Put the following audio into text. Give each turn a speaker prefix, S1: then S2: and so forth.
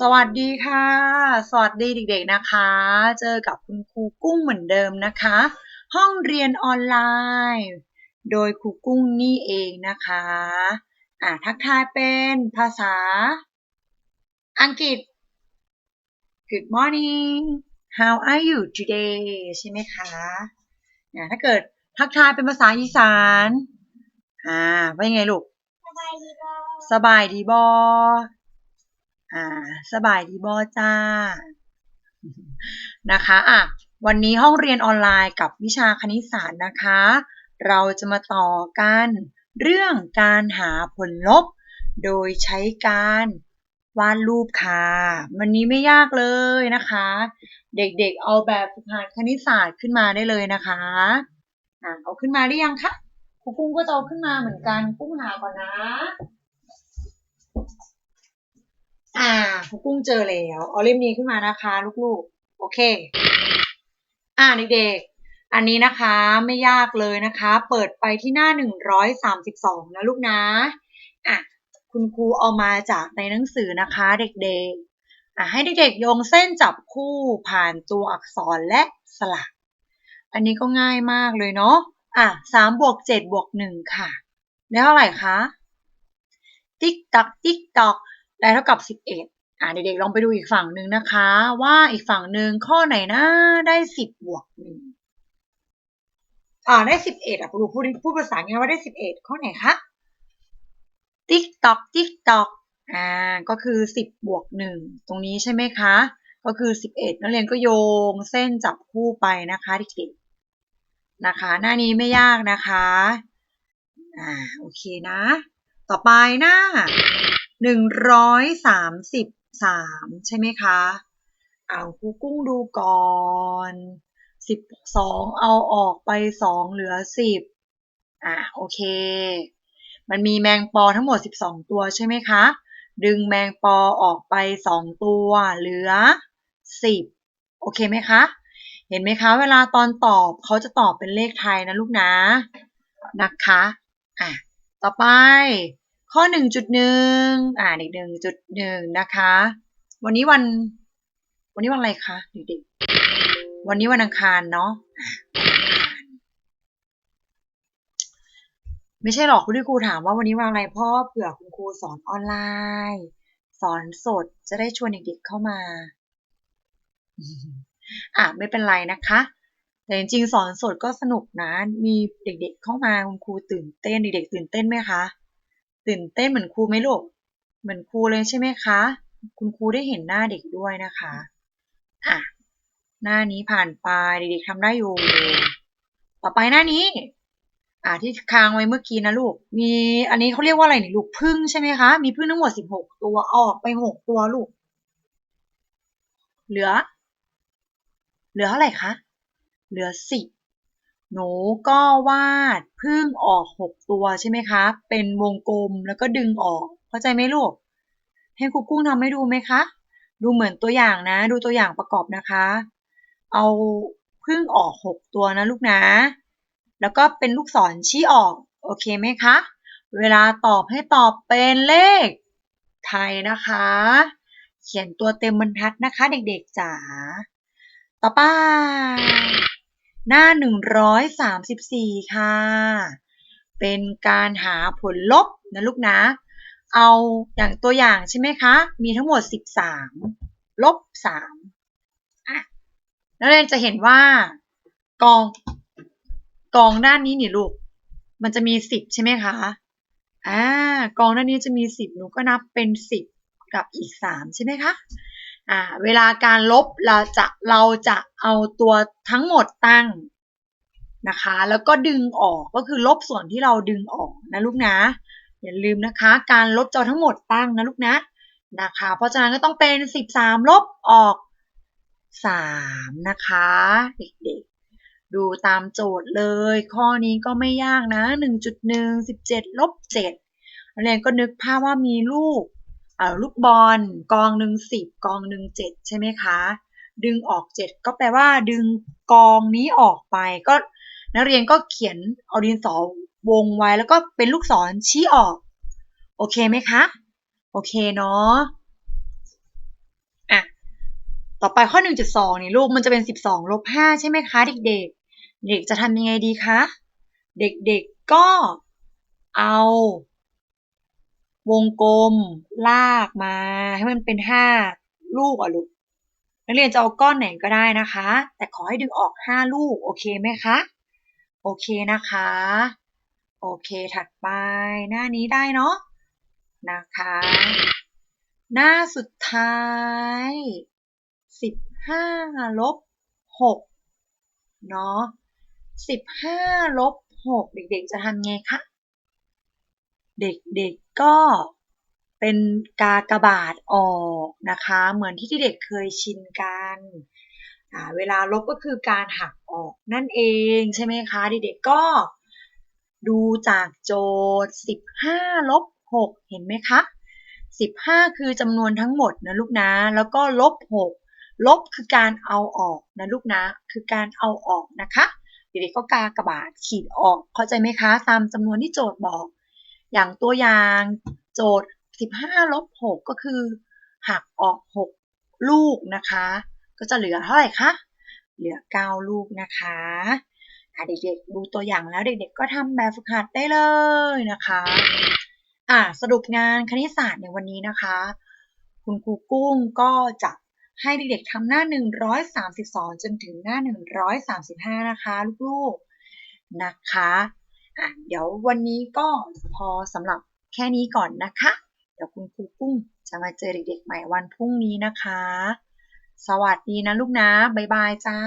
S1: สวัสดีค่ะ สวัสดีเด็กๆนะคะ เจอกับคุณครูกุ้งเหมือนเดิมนะคะ ห้องเรียนออนไลน์ โดยครูกุ้งนี่เองนะคะอ่าทักทายเป็นภาษา อังกฤษ Good morning how are you today ใช่ไหมคะอ่าถ้าเกิดทักทายเป็นภาษาอีสานอ่าว่ายังไงลูก
S2: สบายดีบอ
S1: สบายดีบอ อ่าสบายดีบอจ้า นะคะอะวันนี้ห้องเรียนออนไลน์กับวิชาคณิตศาสตร์นะคะ เราจะมาต่อกันเรื่องการหาผลลบ โดยใช้การวาดรูปค่ะวันนี้ไม่ยากเลยนะคะ เด็กๆเอาแบบฝึกหัดคณิตศาสตร์ขึ้นมาได้เลยนะคะอะเอาขึ้นมาได้ยังคะครูกุ้งก็จะเอาขึ้นมาเหมือนกันกุ้งหาก่อนนะ อ่าครูกุ้งเจอแล้ว เอาเล่มนี้ขึ้นมานะคะ ลูกๆ โอเค อ่าเด็กๆ อันนี้นะคะไม่ยากเลยนะคะ เปิดไปที่หน้า 132 นะลูกนะ อะ คุณครูเอามาจากในหนังสือนะคะ เด็กๆ อะให้เด็กๆโยงเส้นจับคู่ผ่านตัวอักษรและสลักอันนี้ก็ง่ายมากเลยเนาะ อะ3บวก7บวก1ค่ะ ได้เท่าไหร่คะ ติ๊กตักติ๊กตอก ได้เท่ากับ 11อ่าเด็กๆลองไปดูอีกฝั่งหนึ่งนะคะ ว่าอีกฝั่งหนึ่งข้อไหนนะได้ 10 บวกหนึ่งอ่าได้ 11อะพูดพูดพูดภาษาไงว่าได้ 11 ข้อไหนคะติ๊กตอกติ๊กตอกอ่าก็คือ 10 บวก1ตรงนี้ใช่ไหมคะ ก็คือ 11 นักเรียนก็โยงเส้นจับคู่ไปนะคะเด็กๆนะคะ หน้านี้ไม่ยากนะคะอ่าโอเคนะ ต่อไปหน้าหนึ่งร้อยสามสิบสามใช่ไหมคะ เอาครูกุ้งดูก่อนสิบสองเอาออกไปสองเหลือสิบอะโอเค มันมีแมงปอทั้งหมดสิบสองตัวใช่ไหมคะ ดึงแมงปอออกไปสองตัวเหลือสิบโอเคไหมคะ เห็นไหมคะ เวลาตอนตอบเขาจะตอบเป็นเลขไทยนะลูกนะนะคะ อะ ต่อไป ข้อ 1.1 อ่าเด็ก1.1 นะคะ วันนี้วัน วันนี้วันอะไรคะเด็กๆวันนี้วันอังคารเนาะไม่ใช่หรอกคุณที่ครูถามว่าวันนี้วันอะไรเพราะเผื่อคุณครูสอนออนไลน์ สอนสดจะได้ชวนเด็กๆเข้ามา อะไม่เป็นไรนะคะ แต่จริงๆสอนสดก็สนุกนะ มีเด็กๆเข้ามาคุณครูตื่นเต้นเด็กๆตื่นเต้นไหมคะ ตื่นเต้นเหมือนครูไหมลูก เหมือนครูเลยใช่ไหมคะ คุณครูได้เห็นหน้าเด็กด้วยนะคะ อะ หน้านี้ผ่านไปเด็กๆทำได้อยู่ ต่อไปหน้านี้ อ่าที่ค้างไว้เมื่อกี้นะลูก มีอันนี้เขาเรียกว่าอะไรนี่ลูกพึ่งใช่ไหมคะ มีพึ่งทั้งหมดสิบหกตัวอออกไปหกตัวลูก เหลือ เหลือเท่าไหร่คะ เหลือสิบ หนูก็วาดพึ่งออกหกตัวใช่ไหมคะ เป็นวงกลมแล้วก็ดึงออก เข้าใจไหมลูก ให้ครูกุ้งทำให้ดูไหมคะ ดูเหมือนตัวอย่างนะ ดูตัวอย่างประกอบนะคะ เอาพึ่งออกหกตัวนะลูกนะ แล้วก็เป็นลูกศรชี้ออก โอเคไหมคะ เวลาตอบให้ตอบเป็นเลขไทยนะคะ เขียนตัวเต็มบรรทัดนะคะ เด็กๆจ๋า ต่อไป หน้า 134 ค่ะ เป็นการหาผลลบนะลูกนะ เอาอย่างตัวอย่างใช่ไหมคะ มีทั้งหมด 13 ลบ 3อะแล้วเราจะเห็นว่ากองกองด้านนี้นี่ลูก มันจะมี 10 ใช่ไหมคะอ่ากองด้านนี้จะมี 10 หนูก็นับเป็น 10 กับอีก 3 ใช่ไหมคะ อ่าเวลาการลบเราจะเราจะเอาตัวทั้งหมดตั้งนะคะ แล้วก็ดึงออกก็คือลบส่วนที่เราดึงออกนะลูกนะอย่าลืมนะคะ การลบจะทั้งหมดตั้งนะลูกนะนะคะ เพราะฉะนั้นก็ต้องเป็น 13 ลบออก 3 นะคะ เด็กๆ ดูตามโจทย์เลย ข้อนี้ก็ไม่ยากนะ 1.1 17 ลบ7นักเรียนก็นึกภาพว่ามีลูก ลูกบอลกองหนึ่งสิบกองหนึ่งเจ็ดใช่ไหมคะ ดึงออกเจ็ดก็แปลว่าดึงกองนี้ออกไป ก็นักเรียนก็เขียนเอาดินสอวงไว้แล้วก็เป็นลูกศรชี้ออก โอเคไหมคะ โอเคเนาะอะต่อไปข้อ 1.2นี่ลูกมันจะเป็น 12ลบ5ใช่ไหมคะ เด็กๆ เด็กจะทำยังไงดีคะ เด็กๆก็เอา วงกลม ลากมา ให้มันเป็น5ลูกอะลูก นักเรียนจะเอาก้อนไหนก็ได้นะคะ แต่ขอให้ดึงออก5ลูก โอเคไหมคะ โอเคนะคะ โอเค ถัดไป หน้านี้ได้เนาะ นะคะ หน้าสุดท้าย15ลบ6เนาะ15ลบ6เด็กๆ จะทำไงคะ เด็กๆก็เป็นกากบาทออกนะคะ เหมือนที่ที่เด็กเคยชินกันเวลาลบก็คือการหักออกนั่นเองใช่ไหมคะเด็กๆก็ดูจากโจทย์ 15 ลบ 6 เห็นไหมคะ 15 คือจำนวนทั้งหมดนะลูกนะ แล้วก็ลบ 6 ลบคือการเอาออกนะลูกนะ คือการเอาออกนะคะ เด็กๆก็กากระบาทขีดออก เข้าใจไหมคะ ตามจำนวนที่โจทย์บอก อย่างตัวอย่างโจทย์ 15ลบ6ก็คือ หักออก 6 ลูกนะคะ ก็จะเหลือเท่าไหร่คะ เหลือ 9 ลูกนะคะเด็กๆดูตัวอย่างแล้วเด็กๆ ก็ทำแบบฝึกหัดได้เลยนะคะอ่าสรุปงานคณิตศาสตร์ในวันนี้นะคะ คุณครูกุ้งก็จะให้เด็กๆทำหน้า 132 จนถึงหน้า 135 นะคะ ลูกๆ นะคะ อะเดี๋ยววันนี้ก็พอสำหรับแค่นี้ก่อนนะคะ เดี๋ยวคุณครูกุ้งจะมาเจอเด็กๆใหม่วันพรุ่งนี้นะคะ สวัสดีนะลูกนะ บ๊ายบายจ้า